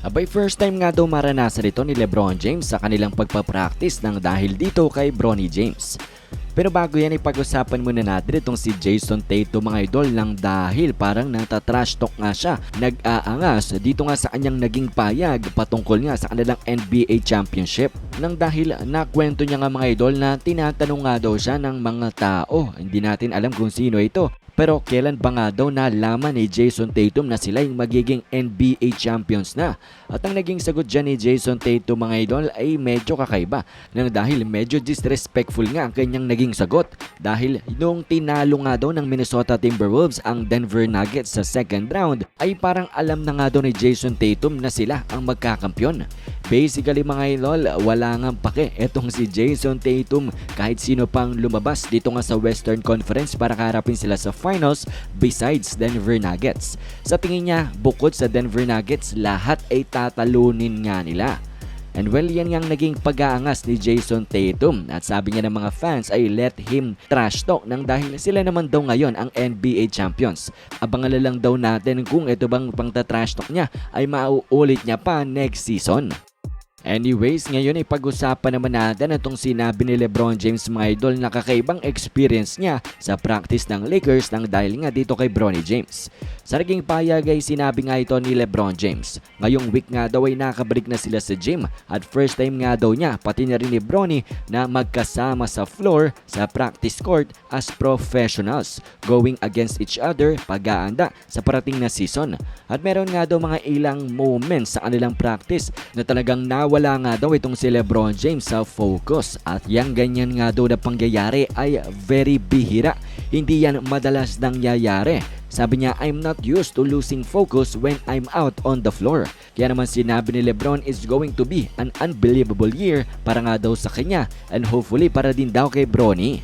Abay first time nga daw maranasan ito ni Lebron James sa kanilang pagpapractice ng dahil dito kay Bronny James. Pero bago yan ipag-usapan muna natin itong si Jason Tatum mga idol lang dahil parang natatrash talk nga siya. Nag-aangas dito nga sa kanyang naging payag patungkol nga sa kanilang NBA Championship. Nang dahil nakwento niya nga mga idol na tinatanong nga daw siya ng mga tao. Hindi natin alam kung sino ito. Pero kailan ba nga daw nalaman ni Jason Tatum na sila yung magiging NBA champions na? At ang naging sagot dyan ni Jason Tatum mga idol ay medyo kakaiba. Nang dahil medyo disrespectful nga ang kanyang naging sagot. Dahil nung tinalo nga daw ng Minnesota Timberwolves ang Denver Nuggets sa second round ay parang alam na nga daw ni Jason Tatum na sila ang magkakampyon. Basically mga idol, wala nga pake etong si Jason Tatum kahit sino pang lumabas dito nga sa Western Conference para kaharapin sila sa finals besides Denver Nuggets. Sa tingin niya, bukod sa Denver Nuggets, lahat ay tatalunin nga nila. And well, yan ang naging pag-aangas ni Jason Tatum. At sabi niya ng mga fans ay let him trash talk nang dahil sila naman daw ngayon ang NBA champions. Abangan lang daw natin kung ito bang pang-trash talk niya ay mauulit niya pa next season. Anyways, ngayon ay pag-usapan naman natin itong sinabi ni Lebron James mga idol na kakaibang experience niya sa practice ng Lakers nang dahil nga dito kay Bronny James. Sa naging payag ay sinabi nga ito ni Lebron James. Ngayong week nga daw ay nakabalik na sila sa gym at first time nga daw niya pati na rin ni Bronny na magkasama sa floor sa practice court as professionals going against each other pag-aanda sa parating na season. At meron nga daw mga ilang moments sa kanilang practice na talagang nawala nga daw itong si Lebron James sa focus at yang ganyan nga daw na pangyayari ay very bihira. Hindi yan madalas nangyayari. Sabi niya, I'm not used to losing focus when I'm out on the floor. Kaya naman sinabi ni Lebron is going to be an unbelievable year para nga daw sa kanya and hopefully para din daw kay Bronny.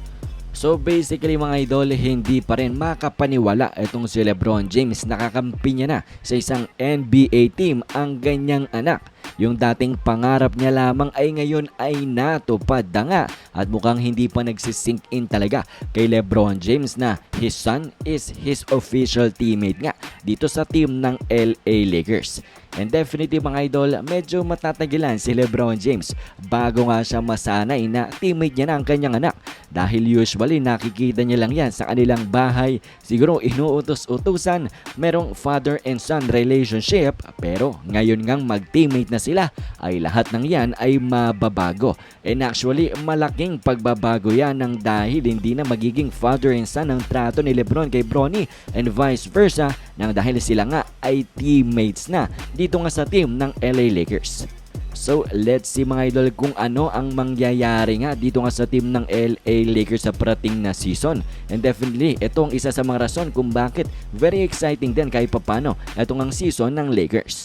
So basically mga idol, hindi pa rin makapaniwala itong si Lebron James. Nakakampi niya na sa isang NBA team ang ganyang anak. Yung dating pangarap niya lamang ay ngayon ay natupad na nga at mukhang hindi pa nagsisink in talaga kay Lebron James na his son is his official teammate nga dito sa team ng LA Lakers. And definitely mga idol, medyo matatagilan si Lebron James bago nga siya masanay na teammate niya na ang kanyang anak. Dahil usually nakikita niya lang yan sa kanilang bahay. Siguro inuutos-utusan, merong father and son relationship. Pero ngayon ngang mag-teammate na sila ay lahat ng yan ay mababago. And actually malaking pagbabago yan ng dahil hindi na magiging father and son ang trato ni Lebron kay Bronny and vice versa nang dahil sila nga ay teammates na dito nga sa team ng LA Lakers. So, let's see mga idol kung ano ang mangyayari nga dito nga sa team ng LA Lakers sa parating na season. And definitely, ito ang isa sa mga rason kung bakit very exciting din kahit papano itong ang season ng Lakers.